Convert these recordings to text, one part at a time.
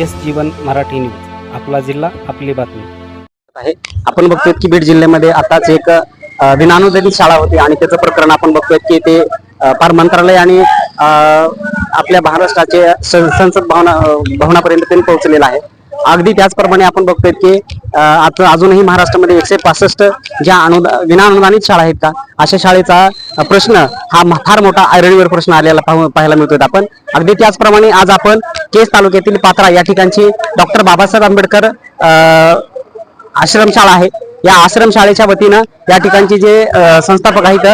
S जीवन Marathi news. आपला जिल्हा आपली बातमी. आहे. आपण बघतोय की बीड जिल्ह्यामध्ये आताच एक अ, विनानुदानित शाळा होती आणि त्याचं प्रकरण आपण बघतोय की ते फार मंत्रालय आणि आपल्या महाराष्ट्राचे संसद भवना भवनापर्यंत त्यांनी पोहोचलेलं आहे. अगदी त्याचप्रमाणे आपण बघतोय की आता अजूनही महाराष्ट्रामध्ये एकशे पासष्ट ज्या अनुदा विनाअनुदानित शाळा आहेत का अशा शाळेचा प्रश्न हा फार मोठा ऐरणीवर प्रश्न आलेला पाहू- पाहायला मिळतोय आपण. अगदी त्याचप्रमाणे आज आपण केस तालुक्यातील पात्रा या ठिकाणची डॉक्टर बाबासाहेब आंबेडकर आश्रमशाळा आहे. या आश्रमशाळेच्या वतीनं या ठिकाणचे जे संस्थापक आहेत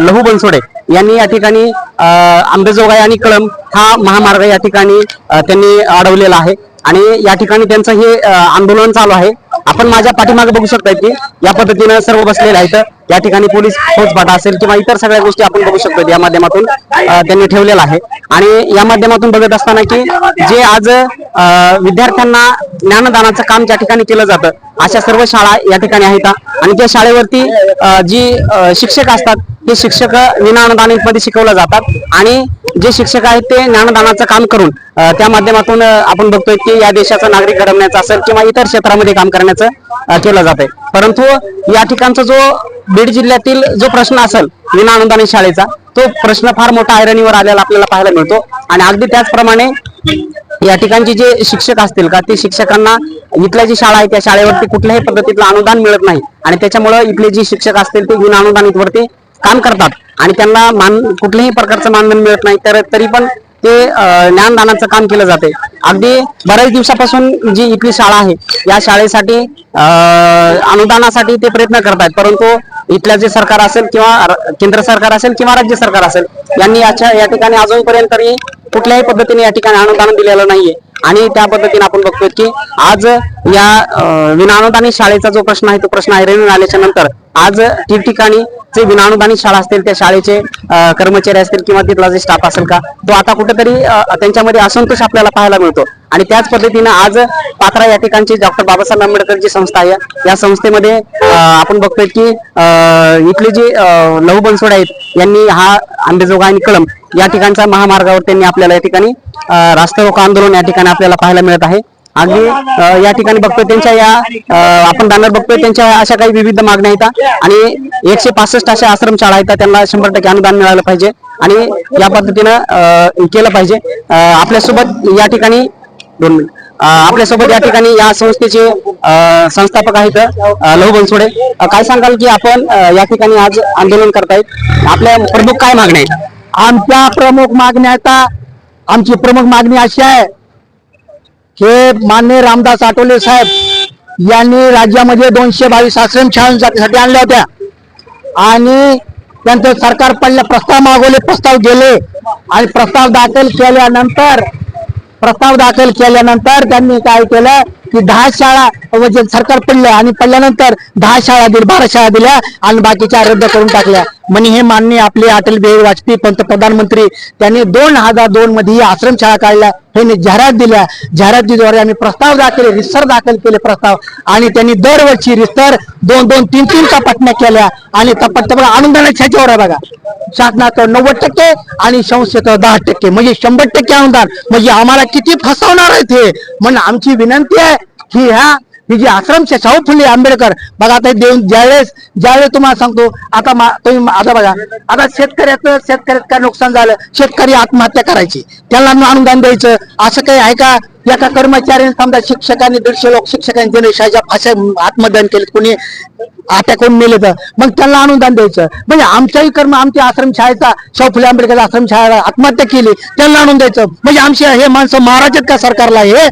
लहू बनसोडे यांनी या ठिकाणी आंबेजोगाई आणि कळंब हा महामार्ग या ठिकाणी त्यांनी अडवलेला आहे. आणि या ठिकाणी त्यांचं हे आंदोलन चालू आहे. आपण माझ्या पाठीमागे बघू शकता की या पद्धतीनं सर्व बसलेले आहेत. या ठिकाणी पोलीस फौजफाटा असेल किंवा इतर सगळ्या गोष्टी आपण बघू शकतो या माध्यमातून त्यांनी ठेवलेला आहे. आणि या माध्यमातून बघत असताना की जे आज विद्यार्थ्यांना ज्ञानदानाचं काम ज्या ठिकाणी केलं जातं अशा सर्व शाळा या ठिकाणी आहेत. आणि त्या शाळेवरती जी शिक्षक असतात ते शिक्षक विनाअनुदानित मध्ये शिकवले जातात आणि जे शिक्षक आहेत ते ज्ञानदानाचं काम करून त्या माध्यमातून आपण बघतोय की या देशाचा नागरिक घडवण्याचं असेल किंवा इतर क्षेत्रामध्ये काम करण्याचं केलं जातंय. परंतु या ठिकाणचा जो बीड जिल्ह्यातील जो प्रश्न असेल विनाअनुदानित शाळेचा तो प्रश्न फार मोठा ऐरणीवर आलेला आपल्याला पाहायला मिळतो. आणि अगदी त्याचप्रमाणे या ठिकाणचे जे शिक्षक असतील का ते शिक्षकांना इथल्या जी शाळा आहे त्या शाळेवरती कुठल्याही पद्धतीतलं अनुदान मिळत नाही. आणि त्याच्यामुळे इथले जे शिक्षक असतील ते विना अनुदानित वरती काम करतात. आणि त्यांना मान कुठल्याही प्रकारचं मानधन मिळत नाही तर तरी पण ते ज्ञानदानाचं काम केलं जाते. अगदी बऱ्याच दिवसापासून जी इथली शाळा आहे या शाळेसाठी अं, अनुदानासाठी ते प्रयत्न करतात परंतु इथल्या जे सरकार असेल किंवा केंद्र सरकार असेल किंवा राज्य सरकार असेल यांनी याच्या या ठिकाणी अजूनपर्यंत तरी कुठल्याही पद्धतीने या ठिकाणी अनुदान दिलेलं नाहीये. आणि त्या पद्धतीने आपण बघतोय की आज या अं, विनाअनुदानित शाळेचा जो प्रश्न आहे तो प्रश्न ऐरणीवर आल्याच्यानंतर आज ठिकठिकाणी जे विनाअनुदानित शाळा असतील त्या शाळेचे कर्मचारी असतील किंवा तिथला जे स्टाफ असेल का तो आता कुठेतरी त्यांच्यामध्ये असंतोष आपल्याला पाहायला मिळतो. आणि त्याच पद्धतीनं आज पात्रा या ठिकाणची डॉक्टर बाबासाहेब आंबेडकर जी संस्था आहे. या संस्थेमध्ये आपण बघतोय की इथले जे लहू बनसोड आहेत यांनी हा आंबेजोगा आणि कळम या ठिकाणच्या महामार्गावर त्यांनी आपल्याला या ठिकाणी अं, रास्ता रोको आंदोलन या ठिकाणी आपल्याला पाहायला मिळत आहे. अगदी या ठिकाणी बघतोय त्यांच्या या आपण बॅनर बघतोय त्यांच्या अशा काही विविध मागण्या आहेत. आणि एकशे पासष्ट अशा आश्रमशाळा आहेत त्यांना शंभर टक्के अनुदान मिळालं पाहिजे. आणि या पद्धतीनं अं, केलं पाहिजे. आपल्यासोबत या ठिकाणी दोन मिनिट. आपल्यासोबत या ठिकाणी या संस्थेचे संस्थापक आहेत लहू बनसोडे. काय सांगाल की आपण या ठिकाणी आज आंदोलन करतायत. आपल्या प्रमुख काय मागण्या आहेत? आमच्या प्रमुख मागण्या आता आमची प्रमुख मागणी अशी आहे हे मान्य रामदास आठवले साहेब यांनी राज्यामध्ये दोनशे बावीस आश्रम शाळांसाठी आणल्या होत्या. आणि त्यांचं सरकार पडल्या प्रस्ताव मागवले प्रस्ताव गेले. आणि प्रस्ताव दाखल केल्यानंतर प्रस्ताव दाखल केल्यानंतर त्यांनी काय केलं की दहा शाळा म्हणजे सरकार पडलं आणि पडल्यानंतर दहा शाळा दिल्या बारा शाळा दिल्या आणि बाकीच्या रद्द करून टाकल्या. म्हणे हे मान्य आपले अटल बिहारी वाजपेयी पंतप्रधान मंत्री त्यांनी दोन हजार दोन मध्ये ही आश्रमशाळा काढल्या हे जाहिरात दिल्या. जाहिरातीद्वारे आम्ही प्रस्ताव दाखल रिस्तर दाखल केले प्रस्ताव. आणि त्यांनी दरवर्षी रिस्तर दोन दोन तीन तीन तपासण्या केल्या. आणि तपासण्या बघा अनुदानाच्या ह्याच्यावर आहे बघा. शासनाचं नव्वद टक्के आणि संस्थेचं दहा टक्के. म्हणजे शंभर टक्के अनुदान. म्हणजे आम्हाला किती फसवणार आहे ते म्हणजे आमची विनंती आहे की ह्या ही जी आश्रमचे शाहू फुले आंबेडकर बघा आता देऊन ज्यावेळेस ज्यावेळेस तुम्हाला सांगतो आता तुम्ही आता बघा आता शेतकऱ्याचं शेतकऱ्यात काय नुकसान झालं शेतकरी आत्महत्या करायची. त्याला अनुदान द्यायचं. असं काही आहे का? एका कर्मचाऱ्याने समजा शिक्षकांनी दीडशे लोक शिक्षकांनी जनशाच्या फाशा आत्मदान केले कोणी अटॅक होऊन मेले तर. मग त्यांना अनुदान द्यायचं. म्हणजे आमच्याही कर्म आमच्या आश्रमशाळेचा शाहू फुले आंबेडकर आश्रमशाळेला आत्महत्या केली त्यांना आणून द्यायचं. म्हणजे आमचे हे माणसं महाराजात का सरकारला हे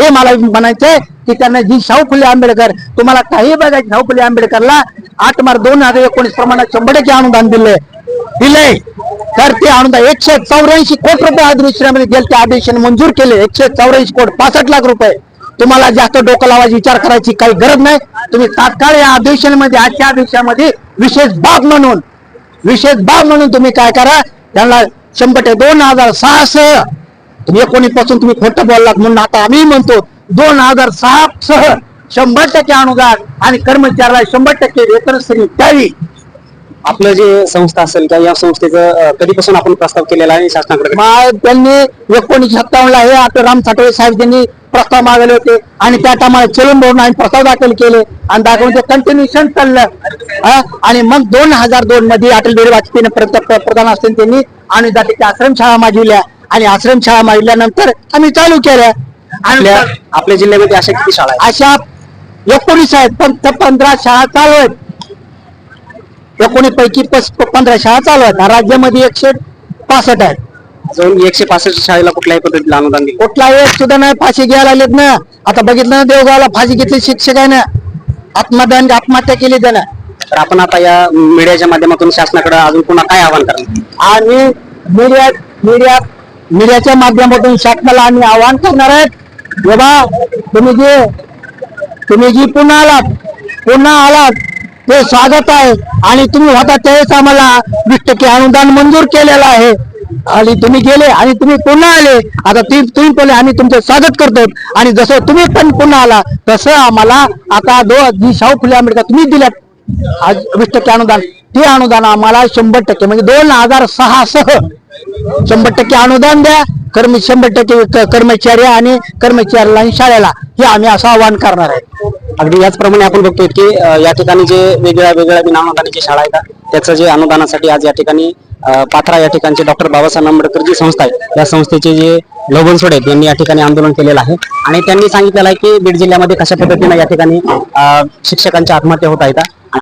हे मला म्हणायचंय. की त्यांना जी शाहू फुले आंबेडकर तुम्हाला काही बघायचं शाहू फुले आंबेडकरला आठ मार्च दोन हजार एकोणीस प्रमाणात शंभर टक्के अनुदान दिले दिले तर ते अनुदान एकशे चौऱ्याऐंशी कोटी रुपये अधिवेशनामध्ये गेले ते अधिवेशन मंजूर केले. एकशे चौऱ्याऐंशी कोटी पासष्ट लाख रुपये. तुम्हाला जास्त डोकं लावायची विचार करायची काही गरज नाही. तुम्ही तात्काळ या अधिवेशनामध्ये आजच्या अधिवेशनामध्ये विशेष बाब म्हणून विशेष बाब म्हणून तुम्ही काय करा. त्यांना शंभर टक्के दोन हजार सहा तुम्ही एकोणीसपासून तुम्ही खोटं बोललात म्हणून आता आम्ही म्हणतो दोन हजार सहा सह शंभर टक्के अनुदान आणि कर्मचाऱ्याला शंभर टक्के वेतन श्री द्यावी. आपलं जे संस्था असेल किंवा या संस्थेचं कधीपासून आपण प्रस्ताव केलेला आहे शासनाकडे? त्यांनी एकोणीसशे सत्तावन्न ला हे आपले राम साठवले साहेब त्यांनी प्रस्ताव मागवले होते आणि त्या टायमाला चलन भरून आम्ही प्रस्ताव दाखल केले आणि दाखवून ते कंटिन्युएशन चाललं? आणि मग दोन हजार दोन मध्ये अटल बिहारी प्र- प्रधान असताना त्यांनी अनुदानित आश्रमशाळा मागविल्या आणि आश्रमशाळा मागविल्यानंतर आम्ही चालू केल्या. आणि आपल्या आपल्या जिल्ह्यामध्ये अशा किती शाळा आहेत? अशा एकोणीस आहेत पण त्या पंधरा शाळा चालू आहेत. एकोणीस पैकी पंधरा शाळा चालू आहेत. राज्यामध्ये एकशे पासष्ट आहेत. जवळ एकशे पासष्ट शाळेला कुठल्याही पद्धतीला अनुदान दिलं कुठला एक सुद्धा नाही फाशी घ्यायला लागलेत ना. आता बघितलं ना देवगावला फाशी घेतली शिक्षक आहे ना. आत्मदान आत्महत्या केली त्यानं. तर आपण आता या मीडियाच्या माध्यमातून शासनाकडे अजून पुन्हा काय आवाहन करणार? आणि मीडिया मीडिया मीडियाच्या माध्यमातून शासनाला आम्ही आवाहन करणार आहेत. बाबा तुम्ही जे तुम्ही जी पुन्हा आलात पुन्हा आलात ते स्वागत आहे. आणि तुम्ही होता त्यावेळेस आम्हाला वीस टक्के अनुदान मंजूर केलेलं आहे. आणि तुम्ही गेले आणि तुम्ही पुन्हा आले. आता ती तुम्ही पहिले आम्ही तुमचं स्वागत करतो. आणि जसं तुम्ही पण पुन्हा आला तसं आम्हाला आता दो जी शाहू फुले आंबेडकर तुम्ही दिल्यात आज वीस टक्के अनुदान ते अनुदान आम्हाला शंभर टक्के म्हणजे दोन हजार सहा सह शंभर टक्के अनुदान द्या कर्म शंभर टक्के कर्मचारी आणि कर्मचाऱ्याला आणि शाळेला. हे आम्ही असं आवाहन करणार आहे. अगदी याचप्रमाणे आपण बघतोय की या ठिकाणी जे वेगळ्या वेगळ्या विनानुदानाची शाळा आहेत त्याचं जे अनुदानासाठी आज या ठिकाणी पात्रा या ठिकाणचे डॉक्टर बाबासाहेब आंबेडकर जी संस्था आहे. या संस्थेचे जे लोबनसोडे आहेत यांनी या ठिकाणी आंदोलन केलेलं आहे. आणि त्यांनी सांगितलेलं आहे की बीड जिल्ह्यामध्ये कशा पद्धतीने या ठिकाणी शिक्षकांच्या आत्महत्या होत आहेत.